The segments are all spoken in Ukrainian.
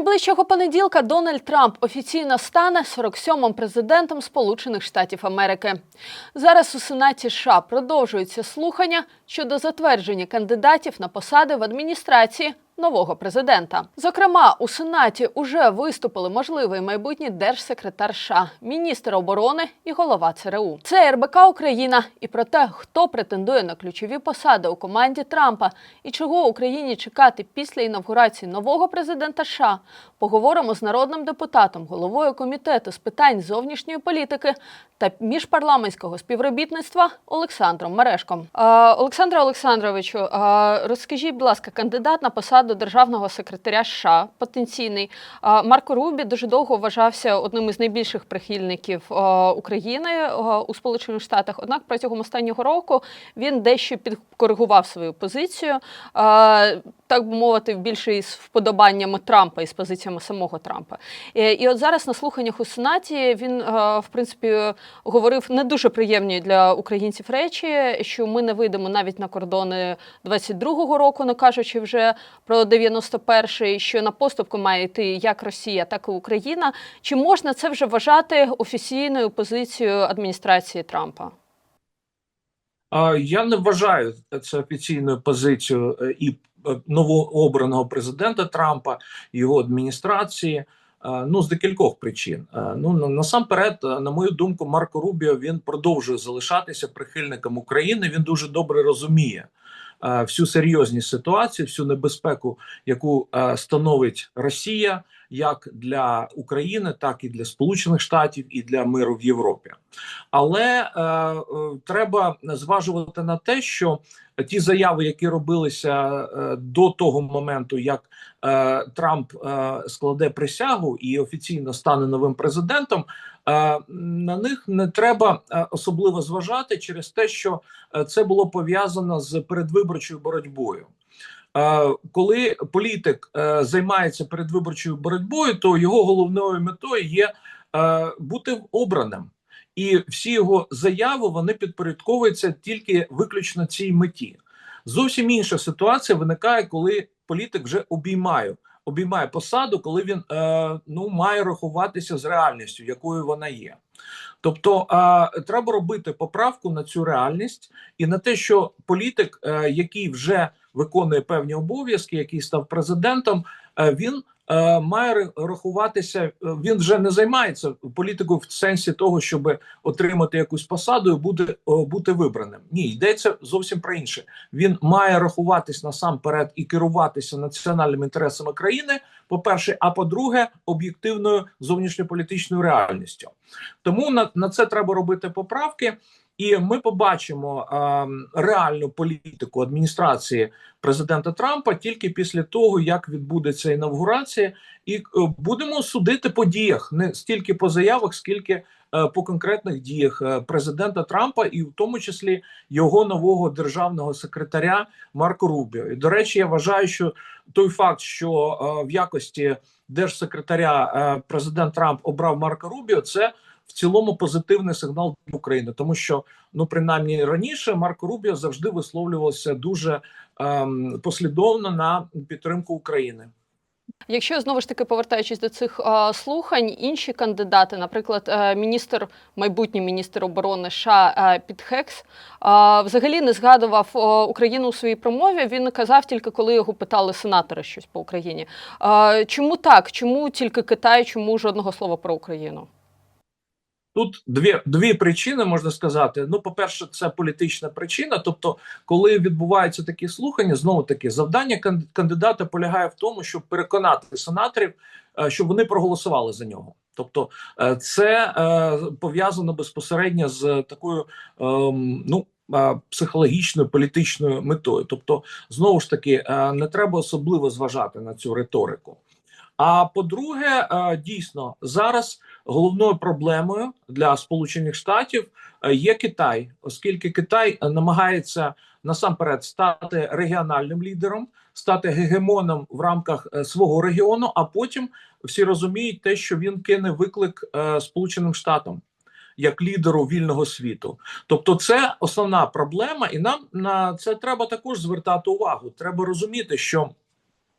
найближчого понеділка Дональд Трамп офіційно стане 47-м президентом Сполучених Штатів Америки. Зараз у Сенаті США продовжуються слухання щодо затвердження кандидатів на посади в адміністрації нового президента. Зокрема, у Сенаті уже виступили можливий майбутній держсекретар США, міністр оборони і голова ЦРУ. Це РБК Україна і про те, хто претендує на ключові посади у команді Трампа і чого Україні чекати після інавгурації нового президента США, поговоримо з народним депутатом, головою комітету з питань зовнішньої політики та міжпарламентського співробітництва Олександром Мерешком. Е, Олександре Олександровичу, е, розкажіть, будь ласка, кандидат на посаду державного секретаря США потенційний е, Марко Рубі дуже довго вважався одним із найбільших прихильників України у Сполучених Штатах. Однак протягом останнього року він дещо підкоригував свою позицію, так би мовити, більше із вподобаннями Трампа із позиціями самого Трампа. І от зараз на слуханнях у Сенаті він, в принципі, говорив не дуже приємні для українців речі, що ми не вийдемо навіть на кордони 22-го року, не кажучи вже про 91-й, що на поступку має йти як Росія, так і Україна. Чи можна це вже вважати офіційною позицією адміністрації Трампа? Я не вважаю це офіційною позицією е, і е, новообраного президента Трампа, його адміністрації. Е, Ну, з декількох причин. Е, Ну на- насамперед, е, на мою думку, Марко Рубіо він продовжує залишатися прихильником України. Він дуже добре розуміє всю серйозність ситуації, всю небезпеку, яку становить Росія, як для України, так і для Сполучених Штатів, і для миру в Європі. Але е, е, треба зважувати на те, що ті заяви, які робилися е, до того моменту, як е, Трамп е, складе присягу і офіційно стане новим президентом, е, на них не треба е, особливо зважати через те, що е, це було пов'язано з передвиборчою боротьбою. Е, Коли політик е, займається передвиборчою боротьбою, то його головною метою є е, бути обраним і всі його заяви вони підпорядковуються тільки виключно цій меті. Зовсім інша ситуація виникає, коли політик вже обіймає обіймає посаду, коли він е, ну має рахуватися з реальністю, якою вона є. Тобто е, треба робити поправку на цю реальність і на те, що політик, е, який вже виконує певні обов'язки, який став президентом, е, він е, має рахуватися. е, Він вже не займається політикою в сенсі того, щоб отримати якусь посаду і бути, бути вибраним. Ні, йдеться зовсім про інше. Він має рахуватись насамперед і керуватися національними інтересами країни. По перше, а по-друге, об'єктивною зовнішньополітичною реальністю. Тому на, на це треба робити поправки. І ми побачимо е, реальну політику адміністрації президента Трампа тільки після того, як відбудеться інавгурація, і е, будемо судити по діях, не стільки по заявах, скільки е, по конкретних діях е, президента Трампа, і в тому числі його нового державного секретаря Марко Рубіо. І до речі, я вважаю, що той факт, що е, в якості держсекретаря е, президент Трамп обрав Марко Рубіо, це в цілому позитивний сигнал для України, тому що ну принаймні раніше Марко Рубіо завжди висловлювався дуже ем, послідовно на підтримку України. Якщо знову ж таки повертаючись до цих а, слухань, інші кандидати, наприклад, е, міністр, майбутній міністр оборони США е, Піт Хекс, а, взагалі не згадував о, Україну у своїй промові. Він казав тільки, коли його питали сенатори щось по Україні. А, чому так? Чому тільки Китай? Чому жодного слова про Україну? Тут дві дві причини можна сказати. Ну, по-перше, це політична причина. Тобто, коли відбуваються такі слухання, знову таки завдання кан- кандидата полягає в тому, щоб переконати сенаторів, е, щоб вони проголосували за нього. Тобто, е, це е, пов'язано безпосередньо з такою ем, ну. е, Психологічною політичною метою, тобто, знову ж таки, е, не треба особливо зважати на цю риторику. А по-друге, е, дійсно зараз головною проблемою для Сполучених Штатів е, є Китай, оскільки Китай намагається насамперед стати регіональним лідером, стати гегемоном в рамках е, свого регіону. А потім всі розуміють те, що він кине виклик Сполученим Штатам. Як лідеру вільного світу, тобто це основна проблема, і нам на це треба також звертати увагу. Треба розуміти, що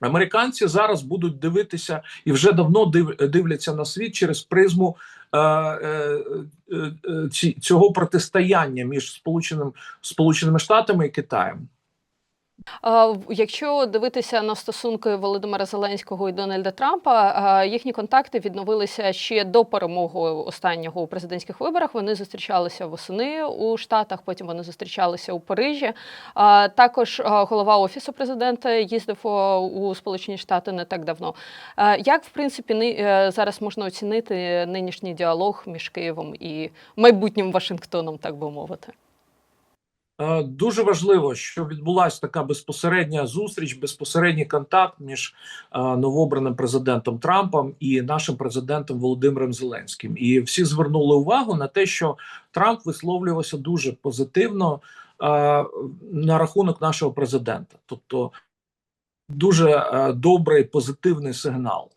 Американці зараз будуть дивитися і вже давно див, дивляться на світ через призму е, е, е, ці, цього протистояння між Сполученим, Сполученими Штатами і Китаєм. Якщо дивитися на стосунки Володимира Зеленського і Дональда Трампа, їхні контакти відновилися ще до перемоги останнього у президентських виборах. Вони зустрічалися восени у Штатах, потім вони зустрічалися у Парижі. Також голова офісу президента їздив у Сполучені Штати не так давно. Як в принципі е, зараз можна оцінити нинішній діалог між Києвом і майбутнім Вашингтоном, так би мовити? Е, Дуже важливо, що відбулася така безпосередня зустріч, безпосередній контакт між е, новообраним президентом Трампом і нашим президентом Володимиром Зеленським. І всі звернули увагу на те, що Трамп висловлювався дуже позитивно е, на рахунок нашого президента, тобто. Дуже добрий позитивний сигнал.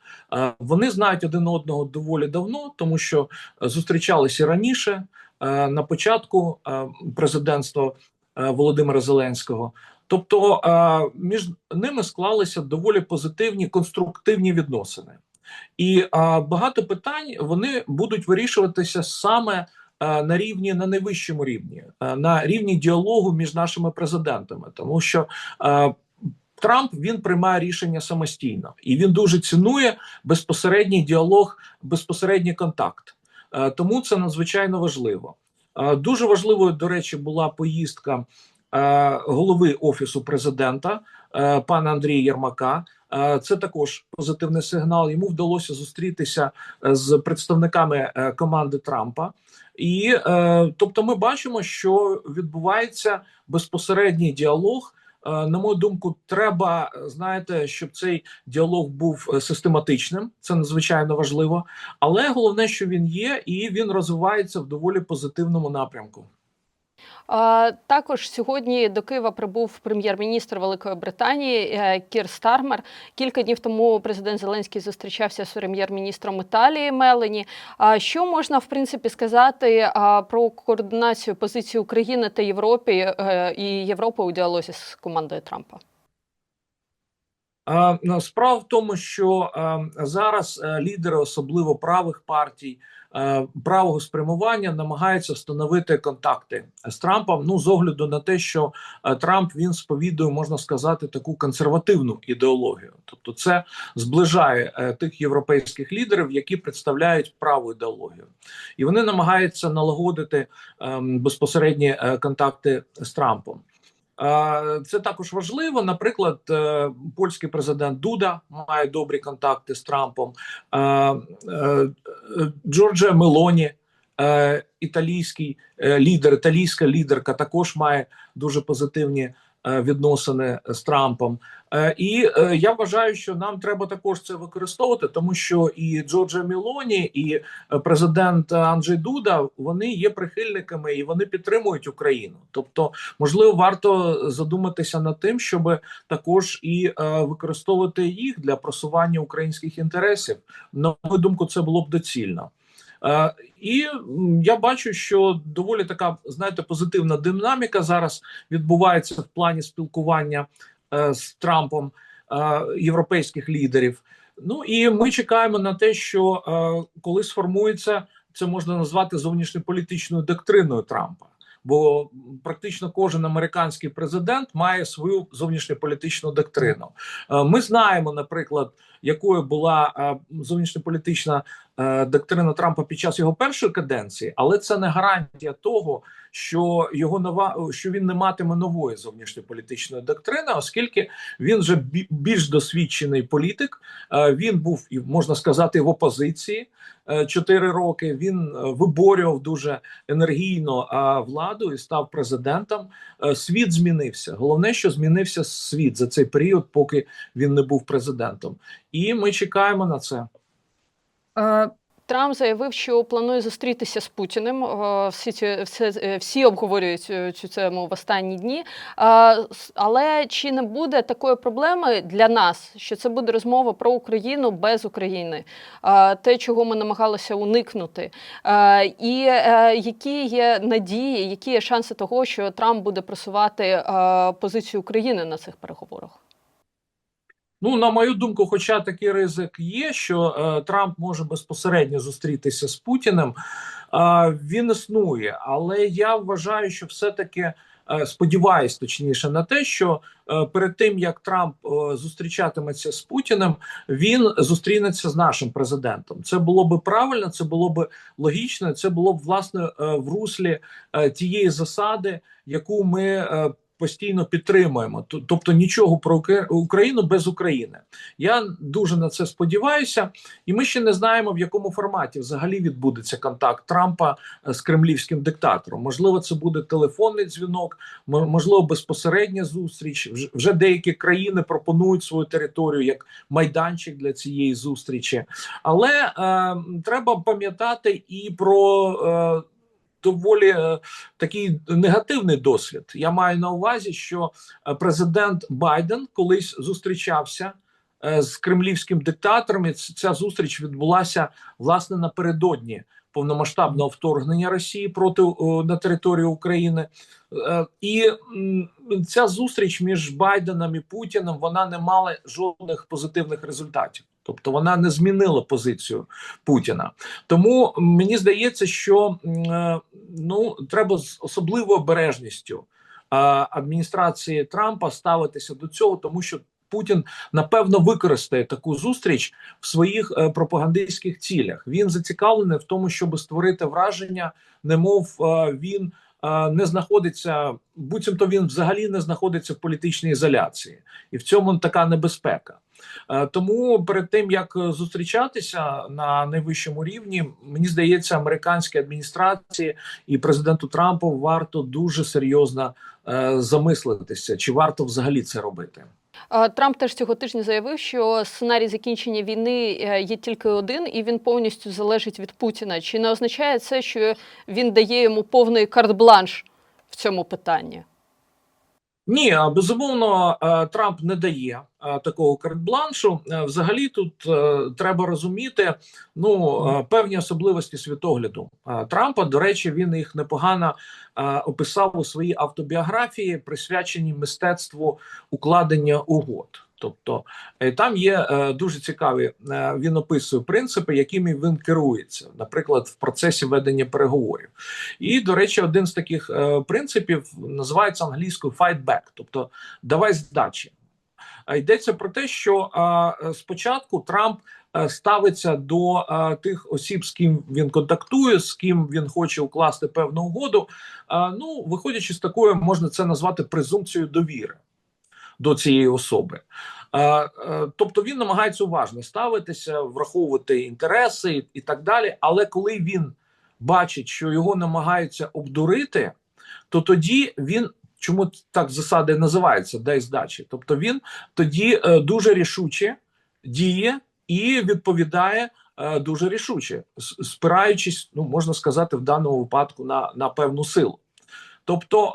Вони знають один одного доволі давно, тому що зустрічалися раніше на початку е, президентства е, Володимира Зеленського. Тобто е, між ними склалися доволі позитивні конструктивні відносини, і е, багато питань вони будуть вирішуватися саме е, на рівні на найвищому рівні, е, на рівні діалогу між нашими президентами, тому що е, Трамп він приймає рішення самостійно, і він дуже цінує безпосередній діалог, безпосередній контакт. Е, Тому це надзвичайно важливо. Е, Дуже важливою, до речі, була поїздка е, голови офісу президента пана Андрія Єрмака. Це також позитивний сигнал. Йому вдалося зустрітися з представниками команди Трампа. І тобто, ми бачимо, що відбувається безпосередній діалог. Е, На мою думку, треба знаєте, щоб цей діалог був е, систематичним. Це надзвичайно важливо. Але головне, що він є, і він розвивається в доволі позитивному напрямку. Також сьогодні до Києва прибув прем'єр-міністр Великої Британії е, Кір Стармер. Кілька днів тому президент Зеленський зустрічався з прем'єр-міністром Італії Мелені. Що можна в принципі сказати про координацію позиції України та Європи е, і Європи у діалозі з командою Трампа? Е, ну, Справа в тому, що е, зараз е, лідери, особливо правих партій, правого спрямування, намагаються встановити контакти з Трампом. Ну з огляду на те, що Трамп він сповідує, можна сказати, таку консервативну ідеологію. Тобто, це зближає тих європейських лідерів, які представляють праву ідеологію, і вони намагаються налагодити е, безпосередні контакти з Трампом. Це також важливо. Наприклад, е, польський президент Дуда має добрі контакти з Трампом. Е, Джорджа Мелоні, е, італійський лідер, італійська лідерка, також має дуже позитивні відносини з Трампом. Е, І е, я вважаю, що нам треба також це використовувати, тому що і Джорджа Мелоні, і е, президент Анджей Дуда вони є прихильниками і вони підтримують Україну. Тобто, можливо, варто задуматися над тим, щоб також і е, використовувати їх для просування українських інтересів. На мою думку, це було б доцільно. Е, і я бачу, що доволі така, знаєте, позитивна динаміка зараз відбувається в плані спілкування е, з Трампом е, європейських лідерів. Ну і ми чекаємо на те, що коли сформується, це можна назвати зовнішньополітичною доктриною Трампа. Бо практично кожен американський президент має свою зовнішньополітичну доктрину. Ми знаємо, наприклад, якою була е, зовнішньополітична е, доктрина Трампа під час його першої каденції, але це не гарантія того, що його нова що він не матиме нової зовнішньополітичної доктрини, оскільки він вже більш досвідчений політик. Е, Він був і можна сказати в опозиції чотири роки. Він виборював дуже енергійно владу і став президентом. Світ змінився. Головне, що змінився світ за цей період, поки він не був президентом. І ми чекаємо на це. Е, Трамп заявив, що планує зустрітися з Путіним. Е, Всі ці все, е, всі обговорюють цю тему в останні дні. Але чи не буде такої проблеми для нас, що це буде розмова про Україну без України, те, чого ми намагалися уникнути? І які є надії, які є шанси того, що Трамп буде просувати позицію України на цих переговорах? Ну, на мою думку, хоча такий ризик є, що е, Трамп може безпосередньо зустрітися з Путіним, е, він існує. Але я вважаю, що все-таки е, сподіваюсь, точніше, на те, що е, перед тим як Трамп е, зустрічатиметься з Путіним, він зустрінеться з нашим президентом. Це було би правильно, це було би логічно. Це було б власне е, в руслі е, тієї засади, яку ми. е, Постійно підтримуємо, тобто нічого про Україну без України. Я дуже на це сподіваюся, і ми ще не знаємо в якому форматі взагалі відбудеться контакт Трампа е, з кремлівським диктатором. Можливо, це буде телефонний дзвінок, можливо, безпосередня зустріч. Вже- деякі країни пропонують свою територію як майданчик для цієї зустрічі. Але е, треба пам'ятати і про. Е, Доволі е, такий негативний досвід. Я маю на увазі, що е, президент Байден колись зустрічався е, з кремлівським диктатором. І ця зустріч відбулася власне напередодні повномасштабного вторгнення Росії проти на територію України. І ця зустріч між Байденом і Путіним вона не мала жодних позитивних результатів. Тобто вона не змінила позицію Путіна. Тому мені здається, що е, ну треба з особливою обережністю е, адміністрації Трампа ставитися до цього, тому що Путін напевно використає таку зустріч в своїх е, пропагандистських цілях. Він зацікавлений в тому, щоб створити враження, немов він. Не знаходиться, буцімто він взагалі не знаходиться в політичній ізоляції, і в цьому така небезпека. Е, Тому перед тим як е, зустрічатися на найвищому рівні, мені здається, американській адміністрації і президенту Трампу варто дуже серйозно е, замислитися, чи варто взагалі це робити. Трамп теж цього тижня заявив, що сценарій закінчення війни є тільки один, і він повністю залежить від Путіна. Чи не означає це, що він дає йому повний карт-бланш в цьому питанні? Ні, безумовно, Трамп не дає такого карт-бланшу. Взагалі, тут е, треба розуміти ну певні особливості світогляду Трампа. До речі, він їх непогано описав у своїй автобіографії, присвяченій мистецтву укладення угод. Тобто е, там є е, дуже цікаві. е, Він описує принципи, якими він керується, наприклад, в процесі ведення переговорів. І, до речі, один з таких принципів називається англійською fight тобто давай здачі. Йдеться про те, що спочатку Трамп ставиться до тих осіб, з ким він контактує, з ким він хоче укласти певну угоду. Ну, виходячи з такою, можна це назвати презумпцією довіри до цієї особи. Е, тобто він намагається уважно ставитися, враховувати інтереси і, так далі. Але коли він бачить, що його намагаються обдурити, то тоді він. Чому так засада і називається дай здачі? Тобто він тоді е, дуже рішуче діє і відповідає е, дуже рішуче, спираючись, ну можна сказати, в даному випадку на, на певну силу. Тобто,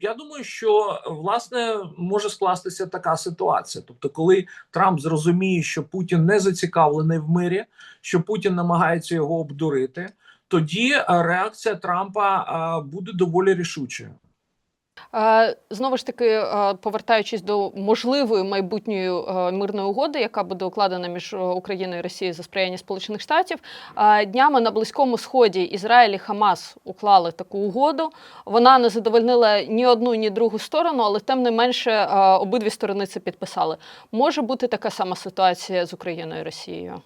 я думаю, що власне може скластися така ситуація. Тобто, коли Трамп зрозуміє, що Путін не зацікавлений в мирі, що Путін намагається його обдурити, тоді е, реакція Трампа е, буде доволі рішучою. Знову ж таки, повертаючись до можливої майбутньої мирної угоди, яка буде укладена між Україною і Росією за сприяння Сполучених Штатів, днями на Близькому Сході Ізраїль і Хамас уклали таку угоду. Вона не задовольнила ні одну, ні другу сторону, але тим не менше обидві сторони це підписали. Може бути така сама ситуація з Україною і Росією.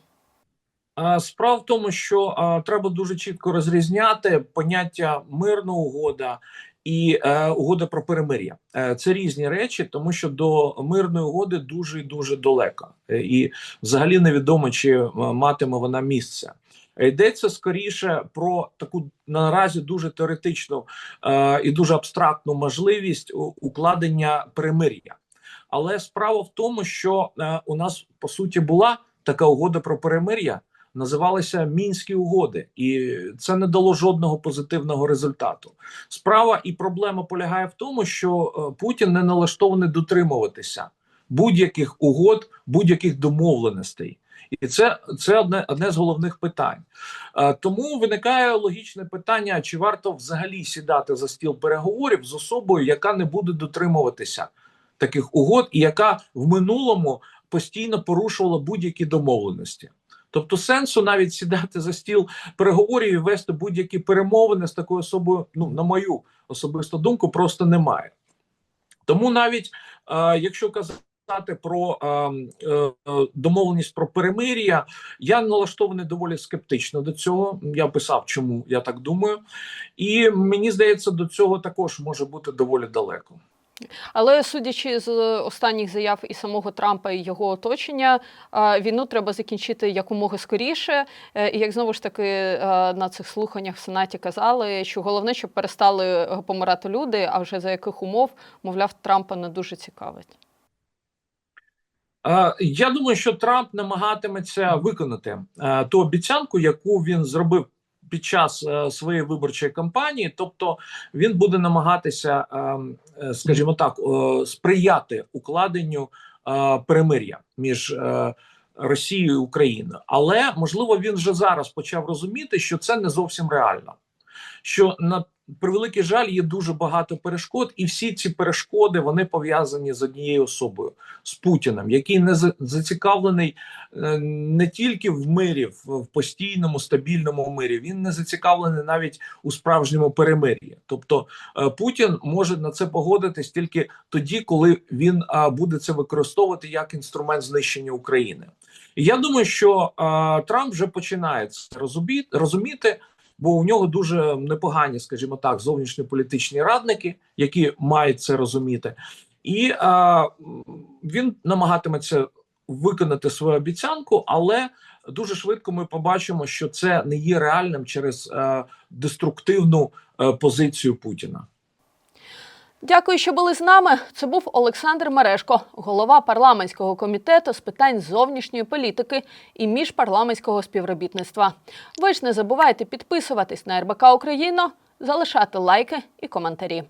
Справа в тому, що а, треба дуже чітко розрізняти поняття мирна угода і е, угода про перемир'я. Е, це різні речі, тому що до мирної угоди дуже і дуже далеко, Е, і взагалі невідомо, чи е, матиме вона місце. Йдеться скоріше про таку наразі дуже теоретичну е, і дуже абстрактну можливість укладення перемир'я. Але справа в тому, що е, у нас по суті була така угода про перемир'я, називалися мінські угоди, і це не дало жодного позитивного результату. Справа і проблема полягає в тому, що е, Путін не налаштований дотримуватися будь-яких угод, будь-яких домовленостей. І це, це одне, одне з головних питань. Е, тому виникає логічне питання: чи варто взагалі сідати за стіл переговорів з особою, яка не буде дотримуватися таких угод, і яка в минулому постійно порушувала будь-які домовленості. Тобто сенсу навіть сідати за стіл переговорів і вести будь-які перемовини з такою особою, ну на мою особисту думку, просто немає. Тому навіть е, якщо казати про е, е, домовленість про перемир'я, я налаштований доволі скептично до цього. Я писав, чому я так думаю, і мені здається, до цього також може бути доволі далеко. Але судячи з останніх заяв і самого Трампа і його оточення, е, війну треба закінчити якомога скоріше. Е, І як знову ж таки е, на цих слуханнях в Сенаті казали, що головне, щоб перестали е, помирати люди, а вже за яких умов, мовляв, Трампа не дуже цікавить. Е, Я думаю, що Трамп намагатиметься виконати е, ту обіцянку, яку він зробив під час е, своєї виборчої кампанії. Тобто він буде намагатися, е, е, скажімо так, е, сприяти укладенню е, перемир'я між е, Росією і Україною. Але можливо він вже зараз почав розуміти, що це не зовсім реально. Що на превеликий жаль є дуже багато перешкод, і всі ці перешкоди вони пов'язані з однією особою з Путіним, який не зацікавлений е, не тільки в мирі, в, постійному стабільному мирі. Він не зацікавлений навіть у справжньому перемир'ї. Тобто е, Путін може на це погодитись тільки тоді, коли він буде це використовувати як інструмент знищення України. Я думаю, що Трамп вже починає це розумі- розуміти. Бо у нього дуже непогані, скажімо так, зовнішньополітичні радники, які мають це розуміти, і а, він намагатиметься виконати свою обіцянку, але дуже швидко ми побачимо, що це не є реальним через е, деструктивну е, позицію Путіна. Дякую, що були з нами. Це був Олександр Мерешко, голова парламентського комітету з питань зовнішньої політики і міжпарламентського співробітництва. Ви ж не забувайте підписуватись на РБК Україна, залишати лайки і коментарі.